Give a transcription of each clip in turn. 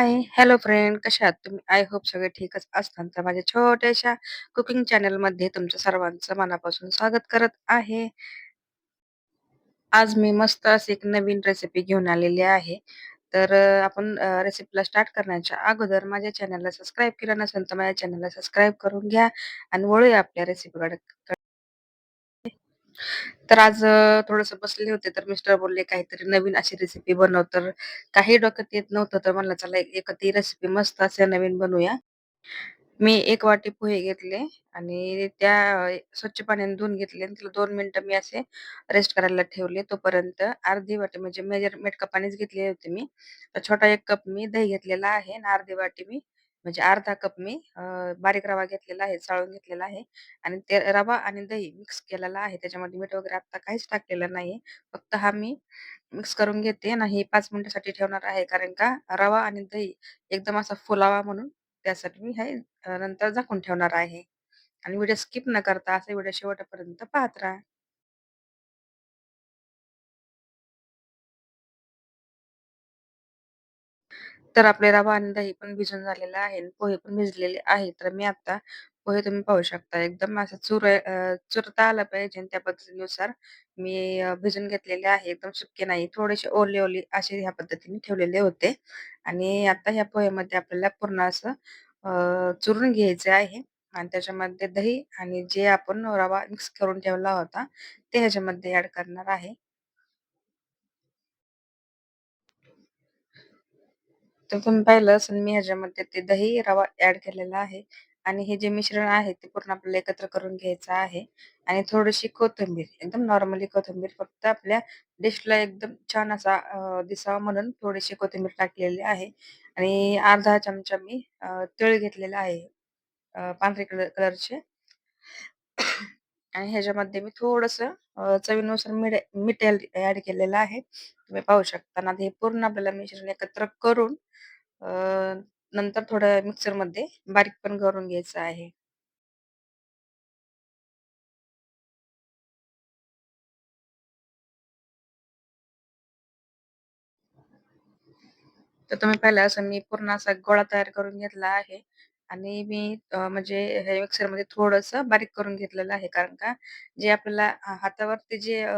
हाय, hello friend, कशा आहात तुम्ही? आय होप सगळे ठीकच असताल. तर माझ्या छोट्याशा कुकिंग चॅनलमध्ये तुमचं सर्वांचं मनापासून स्वागत करत आहे. आज मी मस्त अशी एक नवीन रेसिपी घेऊन आलेली आहे. तर आपण रेसिपीला स्टार्ट करण्याच्या अगोदर माझ्या चॅनलला सबस्क्राईब केलं नसेल तर माझ्या चॅनलला सबस्क्राईब करून घ्या आणि वळूया आपल्या रेसिपीकडे. तर आज अ, थोडंसं बसले होते तर मिस्टर बोलले काहीतरी नवीन अशी रेसिपी बनव. तर काही डोक्यात येत नव्हतं तर म्हणलं चला एक एखादी रेसिपी मस्त असे नवीन बनवूया. मी 1 वाटी पोहे घेतले आणि त्या अ, स्वच्छ पाण्याने धुवून घेतले आणि त्याला 2 मिनिटं मी असे रेस्ट करायला ठेवले. तोपर्यंत अर्धी वाटी म्हणजे मेजरमेंट कपानेच घेतले होते मी. तर छोटा 1 कप मी दही घेतलेला आहे आणि अर्धी वाटी मी म्हणजे अर्धा कप मी अ, बारीक रवा घेतलेला आहे, चाळून घेतलेला आहे आणि ते रवा आणि दही मिक्स केलेला आहे. त्याच्यामध्ये मीठ वगैरे आता काहीच टाकलेलं नाहीये. फक्त हा मी मिक्स करून घेते आणि हे 5 मिनिटासाठी ठेवणार आहे. कारण का रवा आणि दही एकदम असा फुलावा म्हणून त्यासाठी मी हे अ, नंतर झाकून ठेवणार आहे. आणि व्हिडिओ स्किप न करता असा व्हिडिओ शेवटपर्यंत पाहत राहा. तर आपले रवा आणि दही पण भिजून झालेलं आहे आणि पोहे पण भिजलेले आहे. तर मी आता पोहे तुम्ही पाहू शकता एकदम असं चुर अ, चुरता आलं पाहिजे आणि त्या पद्धतीनुसार मी अ, भिजून घेतलेले आहे. एकदम सुके नाही, थोडेसे ओले-ओले असे ह्या पद्धतीने ठेवलेले होते. आणि आता ह्या पोह्यामध्ये आपल्याला पूर्ण असं अ, चुरून घ्यायचे आहे आणि त्याच्यामध्ये दही आणि जे आपण रवा मिक्स करून ठेवला होता, ते ह्याच्यामध्ये ऍड करणार आहे. तर तुम्ही पाहिलं असेल मी ह्याच्यामध्ये ते दही, रवा ऍड केलेला आहे. आणि हे जे मिश्रण आहे ते पूर्ण आपल्याला एकत्र करून घ्यायचं आहे. आणि थोडीशी कोथिंबीर, एकदम नॉर्मली कोथिंबीर फक्त आपल्या डिशला एकदम छान असा दिसावा म्हणून थोडीशी कोथिंबीर टाकलेली आहे. आणि अर्धा चमचा मी तिळ घेतलेला आहे पांढरे कलर कलरचे. आणि ह्याच्यामध्ये मी थोडस अ, चवीनुसार मीठ मीठ ऍड केलेलं आहे. तुम्ही पाहू शकता ना, हे पूर्ण आपल्याला मिश्रण एकत्र करून अ, नंतर थोडं मिक्सरमध्ये बारीक पण करून घ्यायचं आहे. तर तुम्ही पाहिलं असं मी पूर्ण असा गोळा तयार करून घेतला आहे आणि मी अ, म्हणजे हे मिक्सरमध्ये थोडंसं बारीक करून घेतलेलं आहे. कारण का जे आपल्याला हा हातावरती जे अ,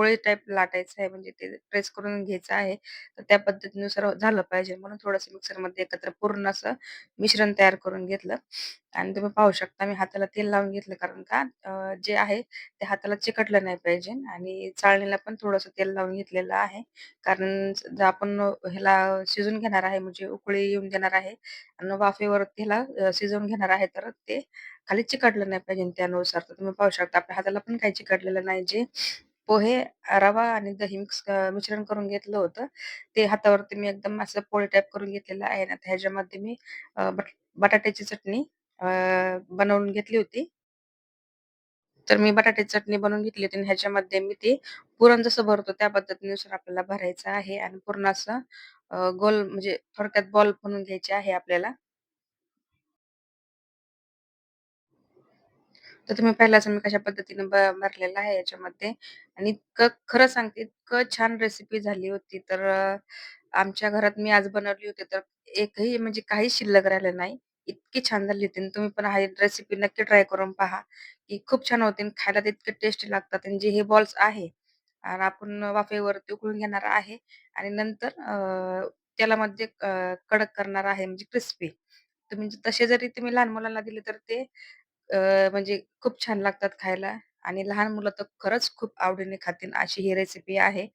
पोळी टाइप लाटायचं आहे म्हणजे ते प्रेस करून घ्यायचं आहे. तर त्या पद्धतीनुसार झालं पाहिजे म्हणून थोडंसं मिक्सरमध्ये एकत्र पूर्ण असं मिश्रण तयार करून घेतलं आणि तुम्ही पाहू शकता मी हाताला तेल लावून घेतलं कारण का जे आहे ते हाताला चिकटलं नाही पाहिजे आणि चाळणीला पण थोडंसं तेल लावून घेतलेलं आहे. कारण जर आपण ह्याला शिजून घेणार आहे म्हणजे उकळी येऊन देणार आहे आणि वाफेवर त्याला शिजवून घेणार आहे तर ते खाली चिकटलं नाही पाहिजे त्यानुसार. तर तुम्ही पाहू शकता आपल्या हाताला पण काही चिकटलेलं नाही. जे पोहे, रवा आणि दही मिक्स अ, मिश्रण करून घेतलं होतं, ते हातावरती मी एकदम असं पोळी टाईप करून घेतलेलं आहे ना, ह्याच्यामध्ये मी अ, बट बटाट्याची चटणी अ, बनवून घेतली होती. तर मी बटाट्याची चटणी बनवून घेतली होती आणि ह्याच्यामध्ये मी ते पुरण जसं भरतो त्या पद्धतीनुसार आपल्याला भरायचं आहे आणि पूर्ण असं अ, गोल म्हणजे थोडक्यात बॉल बनवून घ्यायचे आहे आपल्याला. तर तुम्ही पहिला मी कशा पद्धतीने ब भरलेलं आहे याच्यामध्ये आणि इतकं खरं सांगते इतकं छान रेसिपी झाली होती. तर अ, आमच्या घरात मी आज बनवली होती तर एकही म्हणजे काहीच शिल्लक राहिलं नाही. इतकी छान झाली होती आणि तुम्ही पण हा रेसिपी नक्की ट्राय करून पहा, की खूप छान होते आणि खायला ते इतके टेस्टी लागतात आणि जे हे बॉल्स आहे आणि आपण वाफेवरती उकळून घेणार आहे आणि नंतर अ, तेलामध्ये अ, कडक करणार आहे म्हणजे क्रिस्पी. तुम्ही तसे जरी तुम्ही लहान मुलांना दिले तर ते अ, म्हणजे खूप छान लागतात खायला आणि लहान मुलं तर खरंच खूप आवडीने खातील अशी ही रेसिपी आहे.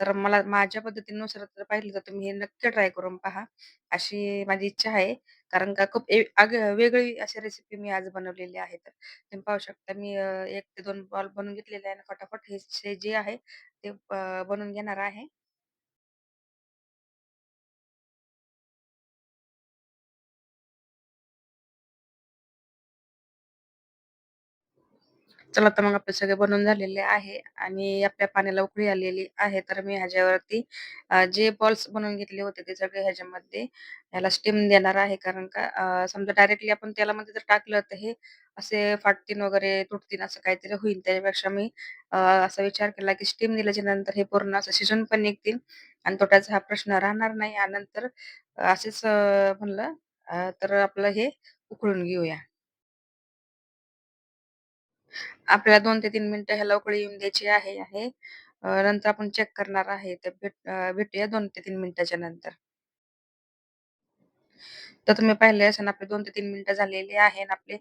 तर मला माझ्या पद्धतीनुसार जर पाहिलं तर तुम्ही हे नक्की ट्राय करून पहा, अशी माझी इच्छा आहे. कारण का खूप ए आग वेगळी अशी रेसिपी मी आज बनवलेली आहे. तर तुम्ही पाहू शकता मी अ, 1 ते 2 बॉल बनवून घेतलेले आहे आणि फटाफट हे जे आहे ते अ, बनवून घेणार आहे. चला तर मग आपले सगळे बनवून झालेले आहे आणि आपल्या पाण्याला उकळी आलेली आहे. तर मी ह्याच्यावरती अ, जे बॉल्स बनवून घेतले होते ते सगळे ह्याच्यामध्ये ह्याला स्टीम देणार आहे. कारण का अ, समजा डायरेक्टली आपण तेलामध्ये जर टाकलं तर हे असे फाटतील वगैरे तुटतील असं काहीतरी होईल. त्याच्यापेक्षा मी अ, असा विचार केला की स्टीम दिल्याच्या नंतर हे पूर्ण असं शिजून पण निघतील आणि तोट्याचा हा प्रश्न राहणार नाही यानंतर नंतर असेच अ, म्हणलं अ, तर आपलं हे उकळून घेऊया. आपल्याला दोन ते तीन मिनिटं ह्याला उकळी येऊन द्यायची आहे आहे. नंतर आपण चेक करणार आहे. तर भेट भेटूया दोन ते तीन मिनिटाच्या नंतर. तर तुम्ही पाहिले असेल आपले दोन ते तीन मिनिटं झालेली आहे आणि आपले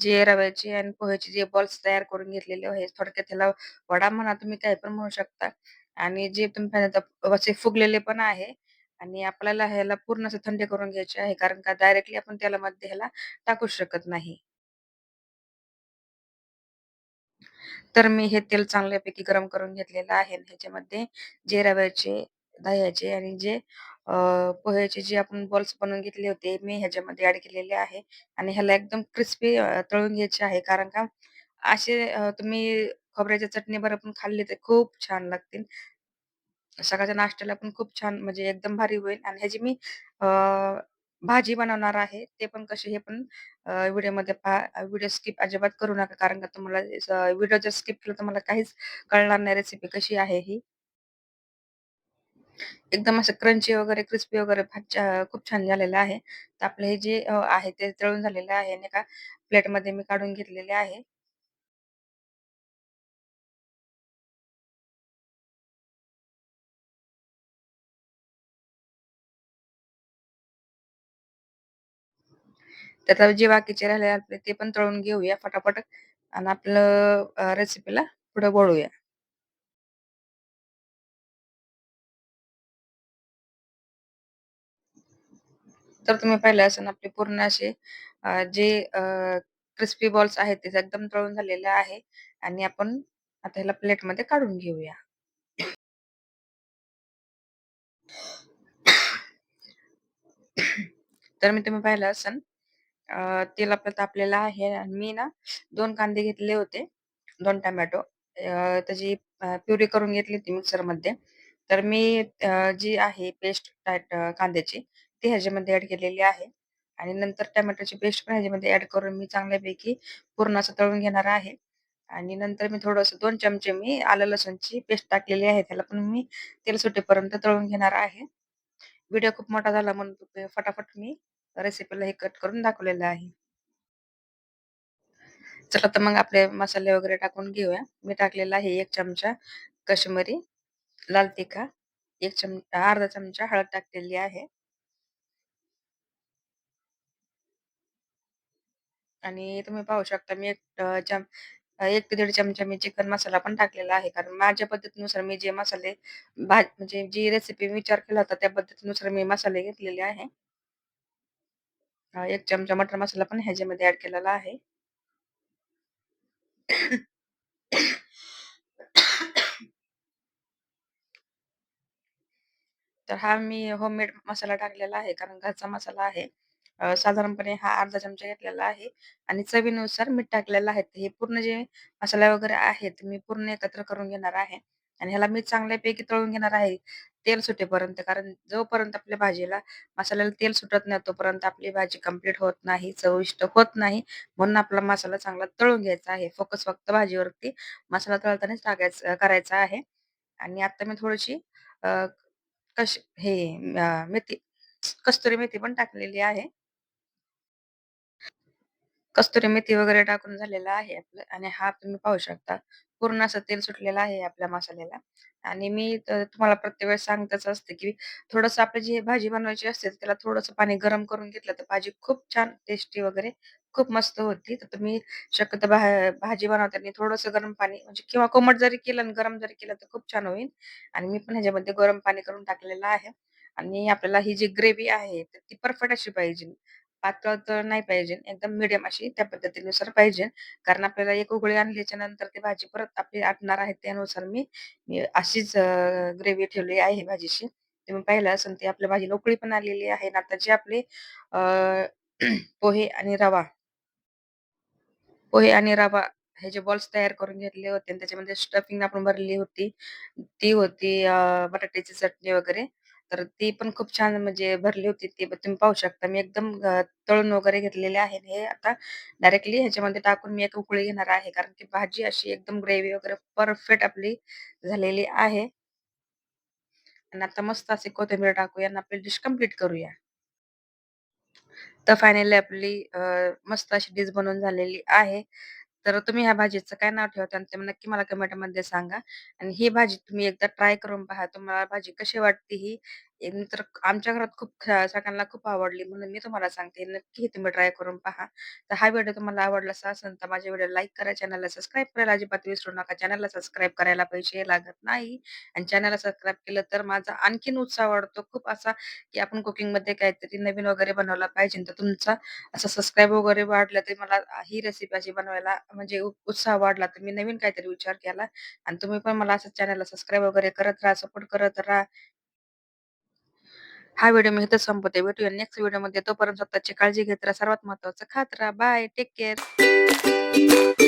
जे रव्याचे आणि पोह्याचे जे बॉल्स तयार करून घेतलेले आहे थोडक्यात त्याला वडा म्हणा, तुम्ही काही पण म्हणू शकता आणि जे तुम्ही असे फुगलेले पण आहे आणि आपल्याला ह्याला पूर्ण असं थंड करून घ्यायचे आहे. कारण का डायरेक्टली आपण त्याला मध्ये ह्याला टाकू शकत नाही. तर मी हे तेल चांगल्यापैकी गरम करून घेतलेलं आहे ह्याच्यामध्ये जे रव्याचे, दह्याचे आणि जे पोह्याचे जे आपण बॉल्स बनवून घेतले होते, मी ह्याच्यामध्ये ऍड केलेले आहे आणि ह्याला एकदम क्रिस्पी तळून घ्यायचे आहे. कारण का असे तुम्ही खोबऱ्याच्या चटणीबरोबर पण खाल्ले तर खूप छान लागतील. सकाळच्या नाश्त्याला पण खूप छान म्हणजे एकदम भारी होईल आणि ह्याची मी अ, भाजी बनवणार आहे. ते पण कसे हे पण व्हिडिओमध्ये पहा. व्हिडिओ स्किप अजिबात करू नका. कारण का तुम्हाला व्हिडिओ जर स्किप केला तर मला काहीच कळणार नाही रेसिपी कशी आहे ही. एकदम असं क्रंची वगैरे, क्रिस्पी वगैरे खूप छान झालेलं आहे. तर आपलं हे जे आहे ते तळून झालेलं आहे आणि एका प्लेटमध्ये मी काढून घेतलेले आहे. त्यातले जे बाकीचे राहिले आपले ते पण तळून घेऊया फटाफट आणि आपलं रेसिपीला पुढे वळूया. तर तुम्ही पाहिलं असेल आपले पूर्ण असे जे क्रिस्पी बॉल्स आहेत ते एकदम तळून झालेले आहे आणि आपण आता ह्याला प्लेटमध्ये काढून घेऊया. तर मी तुम्ही पाहिलं असेल अ, तेल आपलं तापलेलं आहे आणि मी ना दोन कांदे घेतले होते, दोन टोमॅटो अ, त्याची अ, प्युरी करून घेतली होती मिक्सरमध्ये. तर मी अ, जी आहे पेस्ट कांद्याची ती ह्याच्यामध्ये ऍड केलेली आहे आणि नंतर टोमॅटोची पेस्ट पण ह्याच्यामध्ये ऍड करून मी चांगल्यापैकी पूर्ण असं तळून घेणार आहे आणि नंतर मी थोडंसं दोन चमचे मी आलं लसूणची पेस्ट टाकलेली आहे. त्याला पण मी तेल सुटेपर्यंत तळून घेणार आहे. व्हिडिओ खूप मोठा झाला म्हणून फटाफट मी रेसिपीला हे कट करून दाखवलेलं आहे. चला तर मग आपले मसाले वगैरे टाकून घेऊया. मी टाकलेला आहे एक चमचा कश्मीरी लाल तिखा एक चम अर्धा चमचा हळद टाकलेली आहे आणि तुम्ही पाहू शकता मी एक चम एक ते दीड चमचा मी चिकन मसाला पण टाकलेला आहे. कारण माझ्या पद्धतीनुसार मी जे मसाले भाज म्हणजे जी रेसिपी विचार केला होता त्या पद्धतीनुसार मी मसाले घेतलेले आहे. एक चमचा मटर मसाला पण ह्याच्यामध्ये ऍड केलेला आहे. तर हा मी होममेड मसाला टाकलेला आहे. कारण घरचा मसाला आहे. साधारणपणे हा अर्धा चमचा घेतलेला आहे आणि चवीनुसार मीठ टाकलेलं आहे. हे पूर्ण जे मसाला वगैरे आहेत, मी पूर्ण एकत्र करून घेणार आहे आणि ह्याला मी चांगल्यापैकी तळून घेणार आहे, तेल सुटेपर्यंत. कारण जोपर्यंत आपल्या भाजीला मसाल्याला तेल सुटत नाही, तोपर्यंत आपली भाजी कंप्लीट होत नाही, चविष्ट होत नाही. म्हणून आपला मसाला चांगला तळून घ्यायचा आहे. फोकस फक्त भाजीवरती मसाला तळतानाच टाकायचा करायचा आहे आणि आता मी थोडीशी कश हे मेथी कस्तुरी मेथी पण टाकलेली आहे. कस्तुरी मेथी वगैरे टाकून झालेला आहे आपलं आणि हा तुम्ही पाहू शकता पूर्ण असं तेल सुटलेलं आहे आपल्या मसाल्याला आणि मी त तुम्हाला प्रत्येक वेळेस सांगतच असते, की थोडंसं आपली जी भाजी बनवायची असते, त्याला थोडंसं पाणी गरम करून घेतलं तर भाजी खूप छान टेस्टी वगैरे खूप मस्त होती. तर तुम्ही शक्यतो भा भाजी बनवताना थोडंसं गरम पाणी म्हणजे किंवा कोमट जरी केलं आणि गरम जरी केलं तर खूप छान होईल आणि मी पण ह्याच्यामध्ये गरम पाणी करून टाकलेलं आहे आणि आपल्याला ही जी ग्रेव्ही आहे, तर ती परफेक्ट अशी पाहिजे. पातळ तर नाही पाहिजे. एकदम मीडियम अशी त्या पद्धतीनुसार पाहिजे. कारण आपल्याला एक उकळी आणल्याच्या नंतर ती भाजी परत आपली आटणार आहे. त्यानुसार मी मी अशीच ग्रेव्ही ठेवली आहे भाजीची. तुम्ही पाहिलं असेल ती आपल्या भाजीला उकळी पण आलेली आहे. आता जे आपले पोहे आणि रवा पोहे आणि रवा हे जे बॉल्स तयार करून घेतले होते आणि त्याच्यामध्ये स्टफिंग आपण भरली होती. ती होती बटाट्याची चटणी वगैरे. तर ती पण खूप छान म्हणजे भरली होती ती पण तुम्ही पाहू शकता. मी एकदम अ, तळून वगैरे घेतलेले आहे. हे आता डायरेक्टली ह्याच्यामध्ये टाकून मी एक उकळी घेणार आहे. कारण की भाजी अशी एकदम ग्रेव्ही वगैरे परफेक्ट आपली झालेली आहे. आणि आता मस्त अशी कोथिंबीर टाकूया आणि आपली डिश कंप्लीट करूया. तर फायनली आपली अ, मस्त अशी डिश बनवून झालेली आहे. तर तुम्ही ह्या भाजीचं काय नाव ठेवता आणि ते नक्की मला कमेंटमध्ये सांगा. आणि ही भाजी तुम्ही एकदा ट्राय करून पहा. तुम्हाला भाजी कशी वाटते ही एक तर आमच्या घरात खूप ख सगळ्यांना खूप आवडली म्हणून मी तुम्हाला सांगते. नक्की तुम्ही ट्राय करून पहा. तर हा व्हिडिओ तुम्हाला आवडला असेल तर माझ्या व्हिडिओला लाईक करा, चॅनलला सबस्क्राईब करायला अजिबात विसरू नका. चॅनलला सबस्क्राईब करायला पैसे लागत नाही आणि चॅनलला सबस्क्राईब केलं तर माझा आणखीन उत्साह वाढतो खूप असा, की आपण कुकिंगमध्ये काहीतरी नवीन वगैरे बनवला पाहिजे. तर तुमचा असं सबस्क्राईब वगैरे वाढलं तरी मला ही रेसिपी अशी बनवायला म्हणजे उ उत्साह वाढला तर मी नवीन काहीतरी विचार केला आणि तुम्ही पण मला असं चॅनलला सबस्क्राईब वगैरे करत राहा, सपोर्ट करत राहा. हा व्हिडिओ मी इथेच संपवते. भेटूया नेक्स्ट व्हिडिओमध्ये. तोपर्यंत स्वतःची काळजी घेत राहा. सर्वात महत्त्वाचं खात राहा. बाय. Take care.